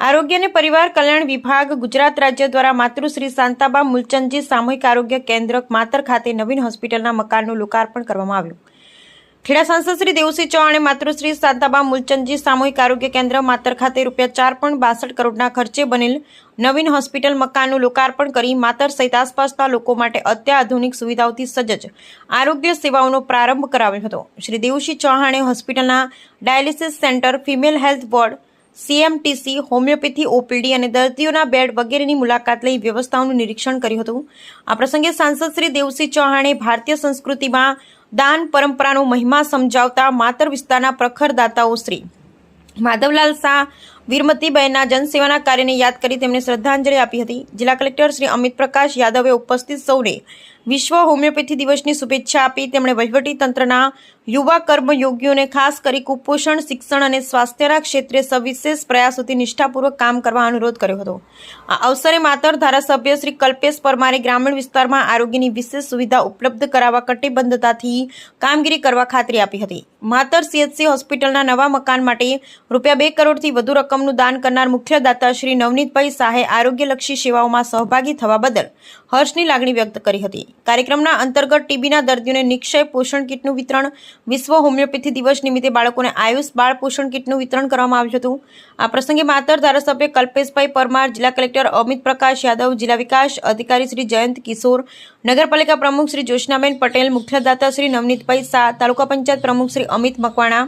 આરોગ્ય અને પરિવાર કલ્યાણ વિભાગ ગુજરાત રાજ્ય દ્વારા માતૃશ્રી શાંતાબા મૂલચંદજી સામૂહિક આરોગ્ય કેન્દ્ર માતર ખાતે નવીન હોસ્પિટલના મકાનનું લોકાર્પણ કરવામાં આવ્યું. ખેડા સાંસદ શ્રી દેવસિંહ ચૌહાણે માતૃશ્રી શાંતાબા મૂલચંદજી સામૂહિક આરોગ્ય કેન્દ્ર માતર ખાતે રૂપિયા ચાર પોઈન્ટ બાસઠ કરોડના ખર્ચે બનેલ નવીન હોસ્પિટલ મકાનનું લોકાર્પણ કરી માતર સહિત આસપાસના લોકો માટે અત્યાધુનિક સુવિધાઓથી સજ્જ આરોગ્ય સેવાઓનો પ્રારંભ કરાવ્યો હતો. શ્રી દેવસિંહ ચૌહાણે હોસ્પિટલના dialysis centre female health ward CMTC, homeopathy, OPD અને દર્દીઓના બેડ વગેરેની મુલાકાત લઈ વ્યવસ્થાઓનું નિરીક્ષણ કર્યું હતું. આ પ્રસંગે સાંસદ શ્રી દેવસિંહ ચૌહાણે ભારતીય સંસ્કૃતિમાં દાન પરંપરાનો મહિમા સમજાવતા માતર વિસ્તારના પ્રખર દાતાઓ શ્રી માધવલાલ શાહ વીરમતીબહેનના જનસેવાના કાર્યને યાદ કરી તેમને શ્રદ્ધાંજલિ આપી હતી. જિલ્લા કલેક્ટર શ્રી અમિત પ્રકાશ યાદવે ઉપસ્થિત સૌને વિશ્વ હોમિયોપેથી દિવસની શુભેચ્છા આપી. તેમણે તંત્રના યુવા કર્મયોગીઓને ખાસ કરી કુપોષણ, શિક્ષણ અને સ્વાસ્થ્યના ક્ષેત્રે સવિશેષ પ્રયાસોથી નિષ્ઠાપૂર્વક કામ કરવા અનુરોધ કર્યો હતો. આ અવસરે માતર ધારાસભ્ય શ્રી કલ્પેશ પરમારે ગ્રામીણ વિસ્તારમાં આરોગ્યની વિશેષ સુવિધા ઉપલબ્ધ કરાવવા કટિબદ્ધતાથી કામગીરી કરવા ખાતરી આપી હતી. માતર સીએચસી હોસ્પિટલના નવા મકાન માટે રૂપિયા બે કરોડથી વધુ રકમનું દાન કરનાર મુખ્ય દાતા શ્રી નવનીતભાઈ શાહે આરોગ્યલક્ષી સેવાઓમાં સહભાગી થવા બદલ હર્ષની લાગણી વ્યક્ત કરી હતી. કાર્યક્રમના અંતર્ગત ટીબીના દર્દીઓને નિક્ષય પોષણ કીટનું વિતરણ, વિશ્વ હોમિયોપેથી દિવસ નિમિત્તે બાળકોને આયુષ બાળ પોષણ કીટનું વિતરણ કરવામાં આવ્યું હતું. આ પ્રસંગે માતર ધારાસભ્ય કલ્પેશભાઈ પરમાર, જિલ્લા કલેક્ટર અમિત પ્રકાશ યાદવ, જિલ્લા વિકાસ અધિકારી શ્રી જયંત કિશોર, નગરપાલિકા પ્રમુખ શ્રી જોશનાબેન પટેલ મુખ્ય દાતા શ્રી નવનીતભાઈ શાહ, તાલુકા પંચાયત પ્રમુખ શ્રી અમિત મકવાણા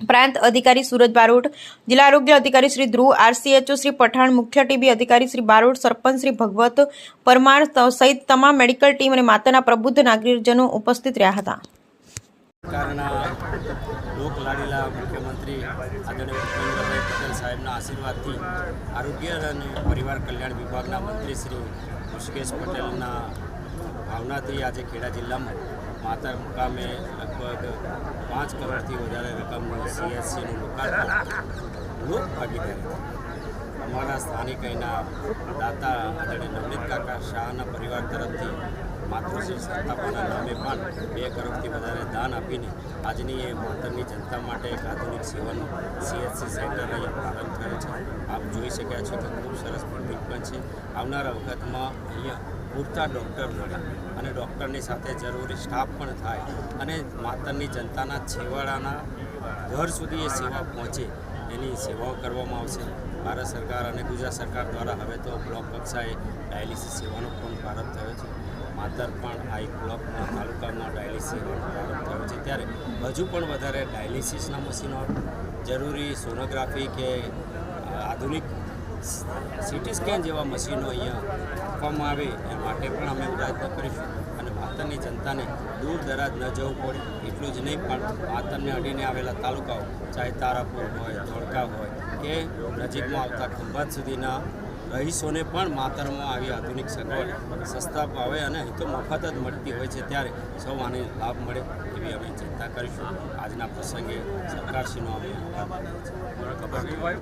પ્રાંત અધિકારી સુરજ બારોટ, જિલ્લા આરોગ્ય અધિકારી શ્રી ધ્રુવ, આરસીએચઓ શ્રી પઠાણ, મુખ્ય ટીબી અધિકારી શ્રી બારોટ, સરપંચ શ્રી ભગવત પરમાર સહિત તમામ મેડિકલ ટીમ અને માતાના પ્રબુદ્ધ નાગરિકજનો ઉપસ્થિત રહ્યા હતા. ભાવનાથી આજે ખેડા જિલ્લામાં માતર મુકામે લગભગ પાંચ કરોડથી વધારે રકમનું સીએસસીનું લોકાર્પણ. લોક ભાગીદારી. અમારા સ્થાનિક અહીંના દાતા આદરણીય નવનીત કાકા શાહના પરિવાર તરફથી માતૃશ્રી સંસ્થાપના નામે પણ બે કરોડથી વધારે દાન આપીને આજની એ માતરની જનતા માટે એક આધુનિક સેવાનું સીએચસી સેન્ટર અહીંયા પ્રારંભ થયો છે. આપ જોઈ શક્યા છો કે ખૂબ સરસ બિલ્ડિંગ પણ છે. આવનારા વખતમાં અહીંયા પૂરતા ડૉક્ટર મળે અને ડૉક્ટરની સાથે જરૂરી સ્ટાફ પણ થાય અને માતરની જનતાના છેવાડાના ઘર સુધી એ સેવા પહોંચે એની સેવાઓ કરવામાં આવશે. ભારત સરકાર અને ગુજરાત સરકાર દ્વારા હવે તો બ્લોક કક્ષાએ ડાયાલિસિસ સેવાનો પણ પ્રારંભ થયો છે. માતર પણ આ એક બ્લોકમાં તાલુકામાં ડાયાલિસિસ પ્રારંભ થયો છે. ત્યારે હજુ પણ વધારે ડાયાલિસિસના મશીનો જરૂરી સોનોગ્રાફી કે આધુનિક સિટી સ્કેન જેવા મશીનો અહીંયા આપવામાં આવે એ માટે પણ અમે પ્રયત્ન કરીશું. અને માતરની જનતાને દૂર દરાજ ન જવું પડે એટલું જ નહીં, પણ માતરને અડીને આવેલા તાલુકાઓ, ચાહે તારાપુર હોય, ધોળકા હોય કે નજીકમાં આવતા ખંભાત સુધીના રહીશોને પણ માતરમાં આવી આધુનિક સગવડ સસ્તા ભાવે અને તો મફત જ મળતી હોય છે ત્યારે સૌ આને લાભ મળે એવી અમે ચિંતા કરીશું. આજના પ્રસંગે સરકારશ્રીનો અમે આભાર